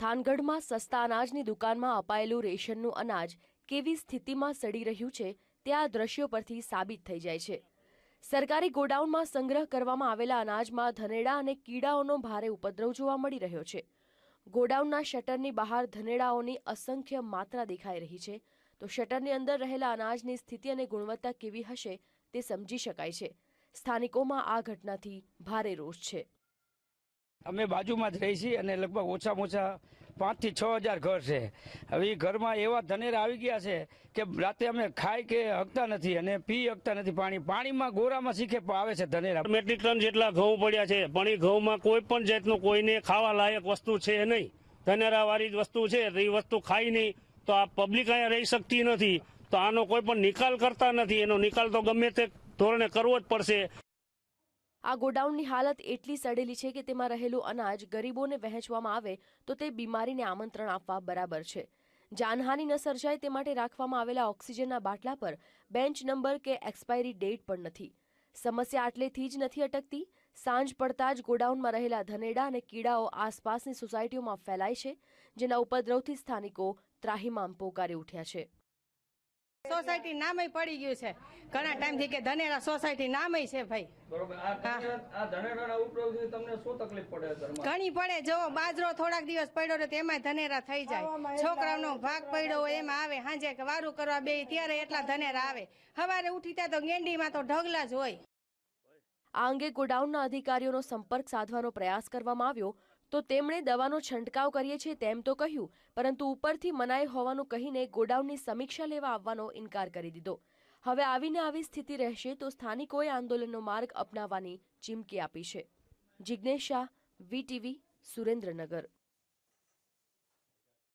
થાનગઢમાં સસ્તા અનાજની દુકાનમાં અપાયેલું રેશનનું અનાજ કેવી સ્થિતિમાં સડી રહ્યું છે તે આ દ્રશ્યો પરથી સાબિત થઈ જાય છે. સરકારી ગોડાઉનમાં સંગ્રહ કરવામાં આવેલા અનાજમાં ધનેડા અને કીડાઓનો ભારે ઉપદ્રવ જોવા મળી રહ્યો છે. ગોડાઉનના શટરની બહાર ધનેડાઓની અસંખ્ય માત્રા દેખાઈ રહી છે. તો શટરની અંદર રહેલા અનાજની સ્થિતિ અને ગુણવત્તા કેવી હશે તે સમજી શકાય છે. સ્થાનિકોમાં આ ઘટનાથી ભારે રોષ છે. અમે બાજુમાં જ રહી છીએ અને લગભગ ઓછામાં ઓછા પાંચથી છ હજાર ઘર છે. હવે એ ઘરમાં એવા ધનેરા આવી ગયા છે કે રાતે અમે ખાઈ કે હકતા નથી અને પી હકતા નથી. પાણી પાણીમાં ગોરામાં શીખે આવે છે ધનેરા. મેટ્રિક ટન જેટલા ઘઉં પડ્યા છે, પણ એ ઘઉંમાં કોઈ પણ જાતનું, કોઈને ખાવા લાયક વસ્તુ છે નહીં. ધનેરા વાળી જ વસ્તુ છે એ વસ્તુ ખાઈ નહીં, તો આ પબ્લિક અહીંયા રહી શકતી નથી. તો આનો કોઈ પણ નિકાલ કરતા નથી. એનો નિકાલ તો ગમે તે ધોરણે કરવો જ પડશે. આ ગોડાઉનની હાલત એટલી સડેલી છે કે તેમાં રહેલું અનાજ ગરીબોને વહેંચવામાં આવે તો તે બીમારીને આમંત્રણ આપવા બરાબર છે. જાનહાનિ ન સર્જાય તે માટે રાખવામાં આવેલા ઓક્સિજનના બાટલા પર બેન્ચ નંબર કે એક્સપાયરી ડેટ પણ નથી. સમસ્યા આટલેથી જ નથી અટકતી. સાંજ પડતા જ ગોડાઉનમાં રહેલા ધનેડા અને કીડાઓ આસપાસની સોસાયટીઓમાં ફેલાય છે, જેના ઉપદ્રવથી સ્થાનિકો ત્રાહિમામ પોકારી ઉઠ્યા છે. સોસાયટી નામે પડી ગયું છે. ઘણા ટાઈમથી કે ધનેરા સોસાયટી નામે છે ભાઈ. ઘણી પડે. જો બાજરો થોડાક દિવસ પડ્યો તો તેમાં ધનેરા થઈ જાય. છોકરાઓનો ભાગ પડ્યો હોય એમાં આવે. સાંજે વારું કરવા બે ત્યારે એટલા ધનેરા આવે. સવારે ઉઠી ત્યાં તો ગેંડીમાં તો ઢગલા જ હોય. આ અંગે ગોડાઉનના અધિકારીઓનો સંપર્ક સાધવાનો પ્રયાસ કરવામાં આવ્યો. તો તેમણે દવાનો છંટકાવ કરીએ છીએ તેમ તો કહ્યું, પરંતુ ઉપરથી મનાઈ હોવાનું કહીને ગોડાઉનની સમીક્ષા લેવા આવવાનો ઇનકાર કરી દીધો. હવે આવીને આવી સ્થિતિ રહેશે તો સ્થાનિકોએ આંદોલનનો માર્ગ અપનાવવાની ચીમકી આપી છે. જિજ્ઞેશ શાહ વીટીવી સુરેન્દ્રનગર.